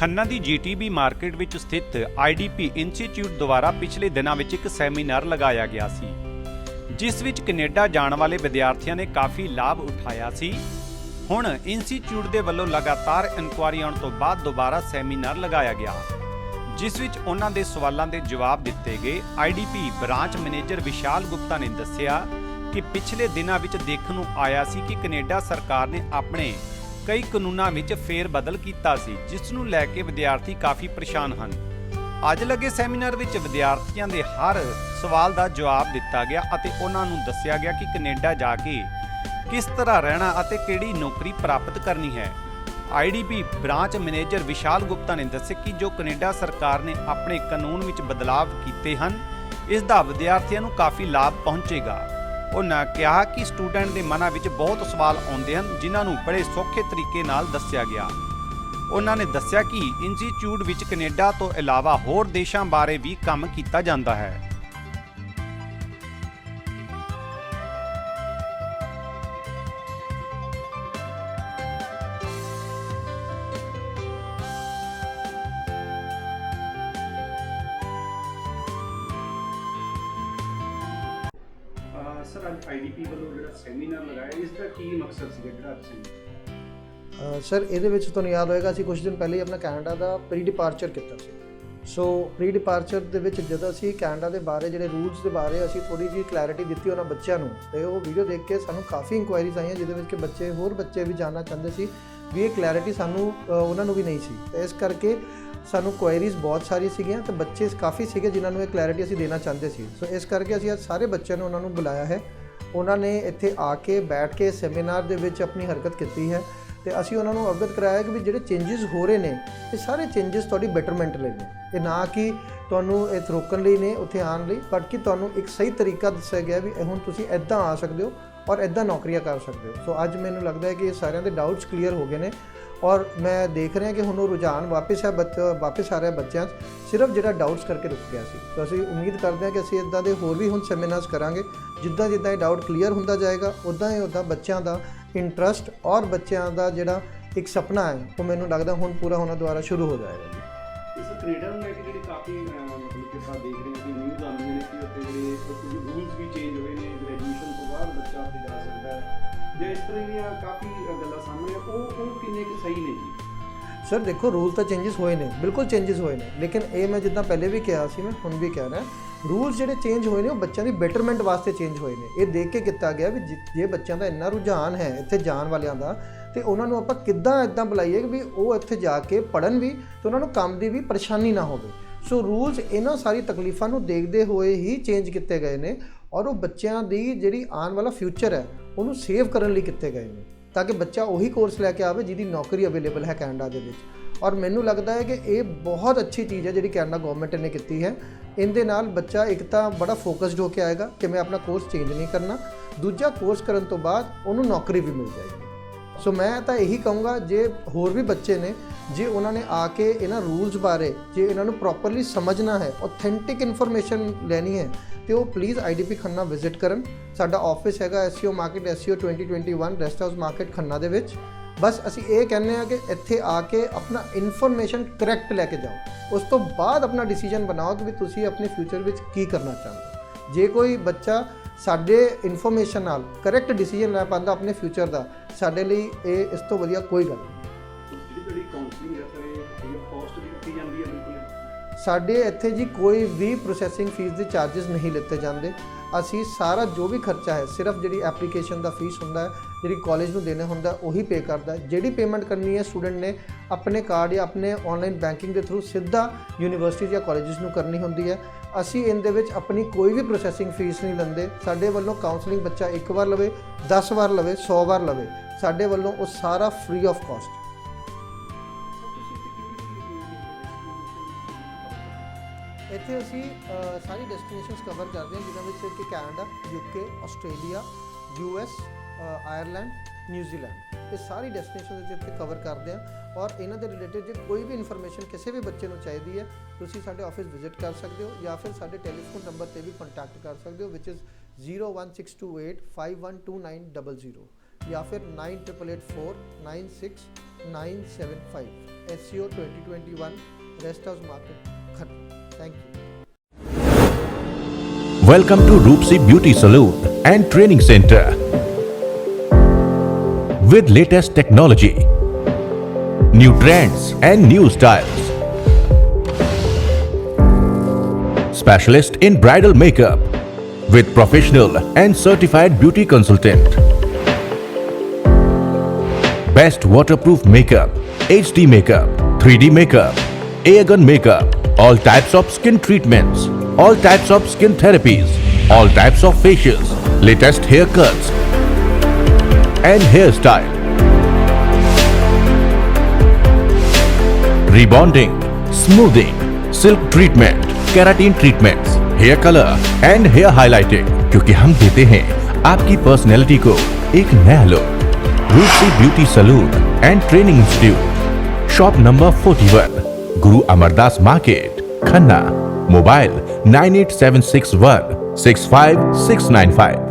ਖੰਨਾ ਦੀ GTB market ਵਿੱਚ ਸਥਿਤ IDP institute ਦੁਆਰਾ ਪਿਛਲੇ ਦਿਨਾਂ ਵਿੱਚ ਇੱਕ ਸੈਮੀਨਾਰ ਲਗਾਇਆ ਗਿਆ ਸੀ, ਜਿਸ ਵਿੱਚ ਕੈਨੇਡਾ ਜਾਣ ਵਾਲੇ ਵਿਦਿਆਰਥੀਆਂ ਨੇ ਕਾਫੀ ਲਾਭ ਉਠਾਇਆ ਸੀ। ਹੁਣ ਇੰਸਟੀਚਿਊਟ ਦੇ ਵੱਲੋਂ ਲਗਾਤਾਰ ਇਨਕੁਆਰੀ ਆਉਣ ਤੋਂ ਬਾਅਦ ਦੁਬਾਰਾ ਸੈਮੀਨਾਰ ਲਗਾਇਆ ਗਿਆ, ਜਿਸ ਵਿੱਚ ਉਹਨਾਂ ਦੇ ਸਵਾਲਾਂ ਦੇ ਜਵਾਬ ਦਿੱਤੇ ਗਏ। IDP branch manager Vishal Gupta ਨੇ ਦੱਸਿਆ ਕਿ ਪਿਛਲੇ ਦਿਨਾਂ ਵਿੱਚ ਦੇਖਣ ਨੂੰ ਆਇਆ ਸੀ ਕਿ ਕੈਨੇਡਾ ਸਰਕਾਰ ਨੇ ਆਪਣੇ ਕਈ ਕਾਨੂੰਨਾਂ ਵਿੱਚ ਫੇਰ ਬਦਲ ਕੀਤਾ ਸੀ, ਜਿਸ ਨੂੰ ਲੈ ਕੇ ਵਿਦਿਆਰਥੀ ਕਾਫੀ ਪਰੇਸ਼ਾਨ ਹਨ। ਅੱਜ ਲੱਗੇ ਸੈਮੀਨਾਰ ਵਿੱਚ ਵਿਦਿਆਰਥੀਆਂ ਦੇ ਹਰ ਸਵਾਲ ਦਾ ਜਵਾਬ ਦਿੱਤਾ ਗਿਆ ਅਤੇ ਉਹਨਾਂ ਨੂੰ ਦੱਸਿਆ ਗਿਆ ਕਿ ਕੈਨੇਡਾ ਜਾ ਕੇ ਕਿਸ ਤਰ੍ਹਾਂ ਰਹਿਣਾ ਅਤੇ ਕਿਹੜੀ ਨੌਕਰੀ ਪ੍ਰਾਪਤ ਕਰਨੀ ਹੈ। IDP branch manager Vishal Gupta ਨੇ ਦੱਸਿਆ ਕਿ ਜੋ ਕੈਨੇਡਾ ਸਰਕਾਰ ਨੇ ਆਪਣੇ ਕਾਨੂੰਨ ਵਿੱਚ ਬਦਲਾਵ ਕੀਤੇ ਹਨ, ਇਸ ਦਾ ਵਿਦਿਆਰਥੀਆਂ ਨੂੰ ਕਾਫੀ ਲਾਭ ਪਹੁੰਚੇਗਾ। ਉਹਨਾਂ ਕਿਹਾ ਕਿ ਸਟੂਡੈਂਟ ਦੇ ਮਨਾਂ ਵਿੱਚ ਬਹੁਤ ਸਵਾਲ ਆਉਂਦੇ ਹਨ, ਜਿਨ੍ਹਾਂ ਨੂੰ ਬੜੇ ਸੌਖੇ ਤਰੀਕੇ ਨਾਲ ਦੱਸਿਆ ਗਿਆ। ਉਹਨਾਂ ਨੇ ਦੱਸਿਆ ਕਿ ਇੰਸਟੀਚਿਊਟ ਵਿੱਚ ਕੈਨੇਡਾ ਤੋਂ ਇਲਾਵਾ ਹੋਰ ਦੇਸ਼ਾਂ ਬਾਰੇ ਵੀ ਕੰਮ ਕੀਤਾ ਜਾਂਦਾ ਹੈ। ਸਰ ਅੱਜ ਆਈਡੀਪੀ ਵੱਲੋਂ ਜਿਹੜਾ ਸੈਮੀਨਾਰ ਲਗਾਇਆ ਇਸ ਦਾ ਕੀ ਮਕਸਦ ਸੀ ਜਿਹੜਾ ਤੁਸੀਂ ਅ, ਸਰ ਇਹਦੇ ਵਿੱਚ ਤੁਹਾਨੂੰ ਯਾਦ ਹੋਏਗਾ ਅਸੀਂ ਕੁਝ ਦਿਨ ਪਹਿਲੇ ਹੀ ਆਪਣਾ ਕੈਨੇਡਾ ਦਾ ਪ੍ਰੀ ਡਿਪਾਰਚਰ ਕੀਤਾ ਸੀ। ਸੋ ਪ੍ਰੀ ਡਿਪਾਰਚਰ ਦੇ ਵਿੱਚ ਜਦੋਂ ਅਸੀਂ ਕੈਨੇਡਾ ਦੇ ਬਾਰੇ ਜਿਹੜੇ ਰੂਲਸ ਦੇ ਬਾਰੇ ਅਸੀਂ ਥੋੜੀ ਜਿਹੀ ਕਲੈਰਿਟੀ ਦਿੱਤੀ ਉਹਨਾਂ ਬੱਚਿਆਂ ਨੂੰ ਤੇ ਉਹ ਵੀਡੀਓ ਦੇਖ ਕੇ ਸਾਨੂੰ ਕਾਫੀ ਇਨਕੁਆਇਰੀਜ਼ ਆਈਆਂ ਜਿਹਦੇ ਵਿੱਚ ਕਿ ਬੱਚੇ ਹੋਰ ਬੱਚੇ ਵੀ ਜਾਣਨਾ ਚਾਹੁੰਦੇ ਸੀ ਵੀ ਇਹ ਕਲੈਰਿਟੀ ਸਾਨੂੰ ਉਹਨਾਂ ਨੂੰ ਵੀ ਨਹੀਂ ਸੀ। ਤੇ ਇਸ ਕਰਕੇ ਸਾਨੂੰ ਕੁਐਰੀਜ਼ ਬਹੁਤ ਸਾਰੀ ਸੀਗੀਆਂ ਤੇ ਬੱਚੇ ਕਾਫੀ ਸੀਗੇ ਜਿਨ੍ਹਾਂ ਨੂੰ ਇਹ ਕਲੈਰਿਟੀ ਅਸੀਂ ਦੇਣਾ ਚਾਹੁੰਦੇ ਸੀ। ਸੋ ਇਸ ਕਰਕੇ ਅਸੀਂ ਅੱਜ ਸਾਰੇ ਬੱਚਿਆਂ ਨੂੰ ਉਹਨਾਂ ਨੂੰ ਬੁਲਾਇਆ ਹੈ। ਉਹਨਾਂ ਨੇ ਇੱਥੇ ਆ ਕੇ ਬੈਠ ਕੇ ਸੈਮੀਨਾਰ ਦੇ ਵਿੱਚ ਆਪਣੀ ਹਰਕਤ ਕੀਤੀ ਹੈ ਤੇ ਅਸੀਂ ਉਹਨਾਂ ਨੂੰ ਅਵਗਤ ਕਰਾਇਆ ਕਿ ਵੀ ਜਿਹੜੇ ਚੇਂਜਸ ਹੋ ਰਹੇ ਨੇ, ਇਹ ਸਾਰੇ ਚੇਂਜਸ ਤੁਹਾਡੀ ਬੈਟਰਮੈਂਟ ਲਈ ਨੇ। ਇਹ ਨਾ ਕਿ ਤੁਹਾਨੂੰ ਇਹ ਰੋਕਣ ਲਈ ਨੇ, ਉੱਥੇ ਆਉਣ ਲਈ ਬਟ ਕਿ ਤੁਹਾਨੂੰ ਇੱਕ ਸਹੀ ਤਰੀਕਾ ਦੱਸਿਆ ਗਿਆ ਵੀ ਹੁਣ ਤੁਸੀਂ ਐਦਾਂ ਆ ਸਕਦੇ ਹੋ ਔਰ ਐਦਾਂ ਨੌਕਰੀਆਂ ਕਰ ਸਕਦੇ ਹੋ। ਸੋ ਅੱਜ ਮੈਨੂੰ ਲੱਗਦਾ ਹੈ ਕਿ ਇਹ ਸਾਰਿਆਂ ਦੇ ਡਾਊਟਸ ਕਲੀਅਰ ਹੋ ਗਏ ਨੇ। ਔਰ ਮੈਂ ਦੇਖ ਰਿਹਾ ਕਿ ਹੁਣ ਉਹ ਰੁਝਾਨ ਵਾਪਸ ਹੈ ਬੱਚ, ਵਾਪਸ ਆ ਰਿਹਾ ਬੱਚਿਆਂ 'ਚ। ਸਿਰਫ ਜਿਹੜਾ ਡਾਊਟਸ ਕਰਕੇ ਰੁਕ ਗਿਆ ਸੀ। ਸੋ ਅਸੀਂ ਉਮੀਦ ਕਰਦੇ ਹਾਂ ਕਿ ਅਸੀਂ ਇਦਾਂ ਦੇ ਹੋਰ ਵੀ ਹੁਣ ਸੈਮੀਨਾਰਸ ਕਰਾਂਗੇ, ਜਿੱਦਾਂ ਜਿੱਦਾਂ ਇਹ ਡਾਊਟ ਕਲੀਅਰ ਹੁੰਦਾ ਜਾਏਗਾ ਉਦਾਂ ਹੀ ਉਦਾਂ ਬੱਚਿਆਂ ਦਾ ਇੰਟਰਸਟ ਔਰ ਬੱਚਿਆਂ ਦਾ ਜਿਹੜਾ ਇੱਕ ਸੁਪਨਾ ਹੈ, ਉਹ ਮੈਨੂੰ ਲੱਗਦਾ ਹੁਣ ਪੂਰਾ ਹੋਣਾ ਦੁਆਰਾ ਸ਼ੁਰੂ ਹੋ ਜਾਏਗਾ ਇਸ ਕੈਨੇਡਾ ਨੂੰ ਲੈ ਕੇ ਜਿਹੜੀ ਕਾਫੀ ਮਤਲਬ ਕਿ ਆਪਾਂ ਦੇਖ ਰਹੇ ਹਾਂ ਕਿ ਨਿਊਜ਼ ਆਉਂਦੀਆਂ ਨੇ ਕਿ ਉੱਥੇ ਜਿਹੜੇ ਕੁਝ ਰੂਲਸ ਵੀ ਚੇਂਜ ਹੋਏ ਨੇ ਗ੍ਰੈਜੂਏਸ਼ਨ ਤੋਂ ਬਾਅਦ ਬੱਚਾ ਉੱਥੇ ਜਾ ਸਕਦਾ ਹੈ। ਜੇ ਇਸ ਤਰ੍ਹਾਂ ਦੀਆਂ ਕਾਫੀ ਗੱਲਾਂ ਸਾਹਮਣੇ ਆ, ਉਹ ਉਹ ਕਿੰਨੇ ਕੁ ਸਹੀ ਨੇ ਜੀ? ਸਰ ਦੇਖੋ ਰੂਲ ਤਾਂ ਚੇਂਜਸ ਹੋਏ ਨੇ ਬਿਲਕੁਲ ਚੇਂਜਸ ਹੋਏ ਨੇ। ਲੇਕਿਨ ਇਹ ਮੈਂ ਜਿੱਦਾਂ ਪਹਿਲੇ ਵੀ ਕਿਹਾ ਸੀ ਮੈਂ ਹੁਣ ਵੀ ਕਹਿ ਰਿਹਾ ਰੂਲਸ ਜਿਹੜੇ ਚੇਂਜ ਹੋਏ ਨੇ ਉਹ ਬੱਚਿਆਂ ਦੀ ਬੈਟਰਮੈਂਟ ਵਾਸਤੇ ਚੇਂਜ ਹੋਏ ਨੇ। ਇਹ ਦੇਖ ਕੇ ਕੀਤਾ ਗਿਆ ਵੀ ਜਿ- ਜੇ ਬੱਚਿਆਂ ਦਾ ਇੰਨਾ ਰੁਝਾਨ ਹੈ ਇੱਥੇ ਜਾਣ ਵਾਲਿਆਂ ਦਾ ਤੇ ਉਹਨਾਂ ਨੂੰ ਆਪਾਂ ਕਿੱਦਾਂ ਇਦਾਂ ਬੁਲਾਈਏ ਕਿ ਵੀ ਉਹ ਇੱਥੇ ਜਾ ਕੇ ਪੜਨ ਵੀ ਤੇ ਉਹਨਾਂ ਨੂੰ ਕੰਮ ਦੀ ਵੀ ਪਰੇਸ਼ਾਨੀ ਨਾ ਹੋਵੇ। ਸੋ ਰੂਲਸ ਇਹਨਾਂ ਸਾਰੀ ਤਕਲੀਫਾਂ ਨੂੰ ਦੇਖਦੇ ਹੋਏ ਹੀ ਚੇਂਜ ਕੀਤੇ ਗਏ ਨੇ ਔਰ ਉਹ ਬੱਚਿਆਂ ਦੀ ਜਿਹੜੀ ਆਉਣ ਵਾਲਾ ਫਿਊਚਰ ਹੈ ਉਹਨੂੰ ਸੇਵ ਕਰਨ ਲਈ ਕੀਤੇ ਗਏ ਨੇ? ਤਾਂ ਕਿ ਬੱਚਾ ਉਹੀ ਕੋਰਸ ਲੈ ਕੇ ਆਵੇ ਜਿਹਦੀ ਨੌਕਰੀ ਅਵੇਲੇਬਲ ਹੈ ਕੈਨੇਡਾ ਦੇ ਵਿੱਚ। ਔਰ ਮੈਨੂੰ ਲੱਗਦਾ ਹੈ ਕਿ ਇਹ ਬਹੁਤ ਅੱਛੀ ਚੀਜ਼ ਹੈ ਜਿਹੜੀ ਕੈਨੇਡਾ ਗਵਰਨਮੈਂਟ ਨੇ ਕੀਤੀ ਹੈ। ਇਹਦੇ ਨਾਲ ਬੱਚਾ ਇੱਕ ਤਾਂ ਬੜਾ ਫੋਕਸਡ ਹੋ ਕੇ ਆਏਗਾ ਕਿ ਮੈਂ ਆਪਣਾ ਕੋਰਸ ਚੇਂਜ ਨਹੀਂ ਕਰਨਾ। ਦੂਜਾ ਕੋਰਸ ਕਰਨ ਤੋਂ ਬਾਅਦ ਉਹਨੂੰ ਨੌਕਰੀ ਵੀ ਮਿਲ ਜਾਏਗੀ। ਸੋ ਮੈਂ ਤਾਂ ਇਹੀ ਕਹੂੰਗਾ, ਜੇ ਹੋਰ ਵੀ ਬੱਚੇ ਨੇ, ਜੇ ਉਹਨਾਂ ਨੇ ਆ ਕੇ ਇਹਨਾਂ ਰੂਲਸ ਬਾਰੇ, ਜੇ ਇਹਨਾਂ ਨੂੰ ਪ੍ਰੋਪਰਲੀ ਸਮਝਣਾ ਹੈ ਆਥੈਂਟਿਕ ਇਨਫੋਰਮੇਸ਼ਨ ਲੈਣੀ ਹੈ, ਤੇ ਉਹ ਪਲੀਜ਼ ਆਈਡੀਪੀ ਖੰਨਾ ਵਿਜ਼ਿਟ ਕਰਨ। ਸਾਡਾ ਆਫਿਸ ਹੈਗਾ SCO market SCO 2021 rest house market Khanna ਦੇ ਵਿੱਚ। ਬਸ ਅਸੀਂ ਇਹ ਕਹਿੰਦੇ ਆ ਕਿ ਇੱਥੇ ਆ ਕੇ ਆਪਣਾ ਇਨਫੋਰਮੇਸ਼ਨ ਕਰੈਕਟ ਲੈ ਕੇ ਜਾਓ। ਉਸ ਤੋਂ ਬਾਅਦ ਆਪਣਾ ਡਿਸੀਜਨ ਬਣਾਓ ਕਿ ਵੀ ਤੁਸੀਂ ਆਪਣੇ ਫਿਊਚਰ ਵਿੱਚ ਕੀ ਕਰਨਾ ਚਾਹੁੰਦੇ ਜੇ ਕੋਈ ਬੱਚਾ ਸਾਡੇ ਇਨਫੋਰਮੇਸ਼ਨ ਨਾਲ ਕਰੈਕਟ ਡਿਸੀਜਨ ਲੈ ਪਾਉਂਦਾ ਆਪਣੇ ਫਿਊਚਰ ਦਾ ਸਾਡੇ ਲਈ ਇਹ ਇਸ ਤੋਂ ਵਧੀਆ ਕੋਈ ਗੱਲ ਨਹੀਂ। ਜਿਹੜੀ ਤੁਹਾਡੀ ਕਾਉਂਸਲਿੰਗ ਹੈ ਸਰ ਇਹ ਫ੍ਰੀ ਆਫ ਕਾਸਟ ਦੀ ਦਿੱਤੀ ਜਾਂਦੀ ਹੈ ਬਿਲਕੁਲ। ਸਾਡੇ ਇੱਥੇ ਜੀ ਕੋਈ ਵੀ ਪ੍ਰੋਸੈਸਿੰਗ ਫੀਸ ਦੇ ਚਾਰजेस ਨਹੀਂ ਲਿੱਤੇ ਜਾਂਦੇ। ਅਸੀਂ ਸਾਰਾ ਜੋ ਵੀ ਖਰਚਾ ਹੈ ਸਿਰਫ ਜਿਹੜੀ ਐਪਲੀਕੇਸ਼ਨ ਦਾ ਫੀਸ ਹੁੰਦਾ ਹੈ ਜਿਹੜੀ ਕਾਲਜ ਨੂੰ ਦੇਣਾ ਹੁੰਦਾ, ਉਹੀ ਪੇ ਕਰਦਾ। ਜਿਹੜੀ ਪੇਮੈਂਟ ਕਰਨੀ ਹੈ ਸਟੂਡੈਂਟ ਨੇ, ਆਪਣੇ ਕਾਰਡ ਜਾਂ ਆਪਣੇ ਆਨਲਾਈਨ ਬੈਂਕਿੰਗ ਦੇ ਥਰੂ ਸਿੱਧਾ ਯੂਨੀਵਰਸਿਟੀ ਜਾਂ ਕਾਲਜਸ ਨੂੰ ਕਰਨੀ ਹੁੰਦੀ ਹੈ। ਅਸੀਂ ਇਹਦੇ ਵਿੱਚ ਆਪਣੀ ਕੋਈ ਵੀ ਪ੍ਰੋਸੈਸਿੰਗ ਫੀਸ ਨਹੀਂ ਲੈਂਦੇ। ਸਾਡੇ ਵੱਲੋਂ ਕਾਉਂਸਲਿੰਗ ਬੱਚਾ ਇੱਕ ਵਾਰ ਲਵੇ 10 ਵਾਰ ਲਵੇ 100 ਵਾਰ ਲਵੇ। ਸਾਡੇ ਵੱਲੋਂ ਉਹ ਸਾਰਾ ਫ੍ਰੀ ਆਫ ਕਾਸਟ ਇੱਥੇ ਅਸੀਂ ਸਾਰੀ ਡੈਸਟੀਨੇਸ਼ਨਸ ਕਵਰ ਕਰਦੇ ਹਾਂ, ਜਿਨ੍ਹਾਂ ਵਿੱਚ ਕਿ Canada UK Australia US Ireland New Zealand ਇਹ ਸਾਰੀ ਡੈਸਟੀਨੇਸ਼ਨਸ ਇੱਥੇ ਕਵਰ ਕਰਦੇ ਹਾਂ ਔਰ ਇਹਨਾਂ ਦੇ ਰਿਲੇਟਡ ਜੇ ਕੋਈ ਵੀ ਇਨਫੋਰਮੇਸ਼ਨ ਕਿਸੇ ਵੀ ਬੱਚੇ ਨੂੰ ਚਾਹੀਦੀ ਹੈ, ਤੁਸੀਂ ਸਾਡੇ ਆਫਿਸ ਵਿਜ਼ਿਟ ਕਰ ਸਕਦੇ ਹੋ ਜਾਂ ਫਿਰ ਸਾਡੇ ਟੈਲੀਫੋਨ ਨੰਬਰ ਤੇ ਵੀ ਕੰਟੈਕਟ ਕਰ ਸਕਦੇ ਹੋ ਵਿਚ ਇਜ਼ 01628512900 ਜਾਂ ਫਿਰ 988496 975 SEO 2021 Rest House Market Khatna thank you Welcome to Roopsi Beauty Salon and Training Center. With latest technology, new trends and new styles. Specialist in bridal makeup with professional and certified beauty consultant. Best waterproof makeup, HD makeup, 3D makeup, air gun makeup, all types of skin treatments, all types of skin therapies, all types of facials, latest haircuts and hairstyle. Rebonding, smoothing, silk treatment, keratin treatments, hair color and hair highlighting क्योंकि हम देते हैं आपकी personality को एक नया look Roopsi beauty salon and training institute shop number 41 Guru Amardas market Khanna mobile 98761 65695